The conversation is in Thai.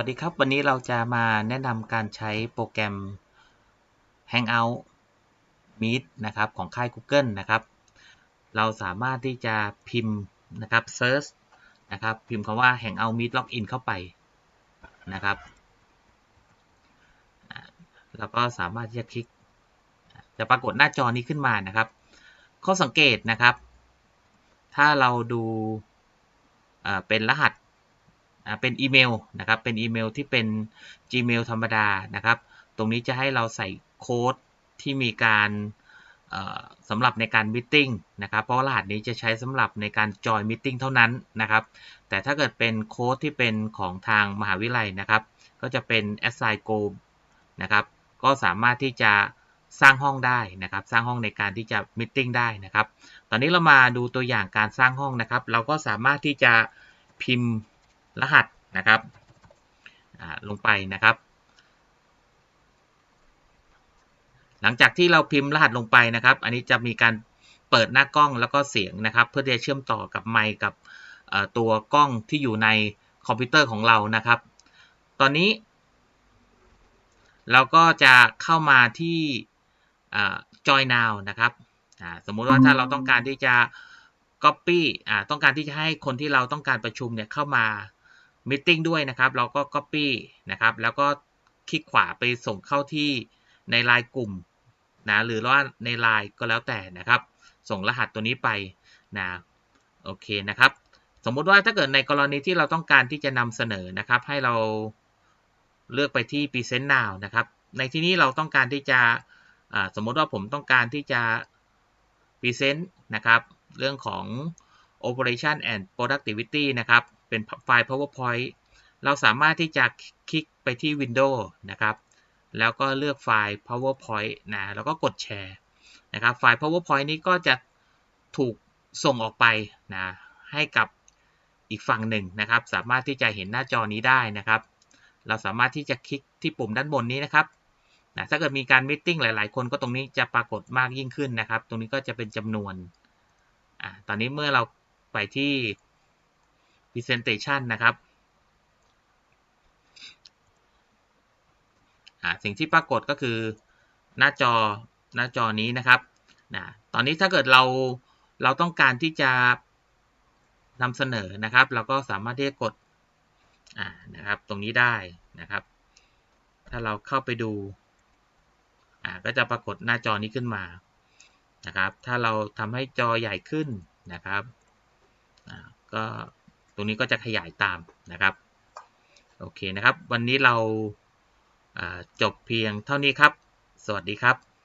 วัสดีครับ วันนี้เราจะมาแนะนำการใช้โปรแกรม Hangout Meet นะครับของค่าย Google นะครับ เราสามารถที่จะพิมพ์นะครับ Search นะครับ พิมพ์คำว่า Hangout Meet Login เข้าไปนะครับ แล้วก็สามารถที่จะคลิก จะปรากฏหน้าจอนี้ขึ้นมานะครับ ข้อสังเกตนะครับ ถ้าเราดูเป็นรหัส เป็นอีเมลนะครับ เป็นอีเมลที่เป็น Gmail ธรรมดานะครับ ตรงนี้จะให้เราใส่โค้ดที่มีการสำหรับในการมิ g นะครับ เพราะรหัสนี้จะใช้สำหรับในการจอยมิ g เท่านั้นนะครับ แต่ถ้าเกิดเป็นโค้ดที่เป็นของทางมหาวิทยาลัยนะครับ ก็จะเป็น assign go นะครับ ก็สามารถที่จะสร้างห้องได้นะครับ สร้างห้องในการที่จะมิ g ได้นะครับ ตอนนี้เรามาดูตัวอย่างการสร้างห้องนะครับ เราก็สามารถที่จะพิมพ์ รหัสนะครับลงไปนะครับ หลังจากที่เราพิมพ์รหัสลงไปนะครับ อันนี้จะมีการเปิดหน้ากล้องแล้วก็เสียงนะครับ เพื่อที่จะเชื่อมต่อกับไมค์กับตัวกล้องที่อยู่ในคอมพิวเตอร์ของเรานะครับ ตอนนี้ เราก็จะเข้ามาที่ Join Now นะครับสมมุติว่าถ้าเราต้องการที่จะ Copy ต้องการที่จะให้คนที่เราต้องการประชุมเนี่ยเข้ามา มิ팅ด้วยนะครับ เราก็ Copy นะครับ แล้วก็คลิกขวาไปส่งเข้าที่ในไลน์กลุ่มนะหรือว่าในไลน์ก็แล้วแต่นะครับ ส่งรหัสตัวนี้ไปนะโอเคนะครับ สมมุติว่าถ้าเกิดในกรณีที่เราต้องการที่จะนำเสนอนะครับ ให้เราเลือกไปที่ Present Now นะครับ ในที่นี้เราต้องการที่จะสมมติว่าผมต้องการที่จะ Present นะครับ เรื่องของ Operation and Productivity นะครับ เป็นไฟล์ PowerPoint เราสามารถที่จะคลิกไปที่ Windows นะครับ แล้วก็เลือกไฟล์ PowerPoint นะ แล้วก็กดแชร์นะครับ ไฟล์ PowerPoint นี้ก็จะถูกส่งออกไปนะ ให้กับอีกฝั่งหนึ่งนะครับ สามารถที่จะเห็นหน้าจอนี้ได้นะครับ เราสามารถที่จะคลิกที่ปุ่มด้านบนนี้นะครับนะถ้าเกิดมีการมิ팅หลาย ๆ คนก็ตรงนี้จะปรากฏมากยิ่งขึ้นนะครับ ตรงนี้ก็จะเป็นจำนวนอ่าตอนนี้เมื่อเราไปที่ presentation นะครับสิ่งที่ปรากฏก็คือหน้าจอหน้าจอนี้นะครับนะตอนนี้ถ้าเกิดเราเราต้องการที่จะนำเสนอนะครับ เราก็สามารถที่จะกดนะครับ ตรงนี้ได้นะครับ ถ้าเราเข้าไปดูก็จะปรากฏหน้าจอนี้ขึ้นมานะครับ ถ้าเราทำให้จอใหญ่ขึ้นนะครับก็ ตรงนี้ก็จะขยายตามนะครับ โอเคนะครับ วันนี้เราจบเพียงเท่านี้ครับ สวัสดีครับ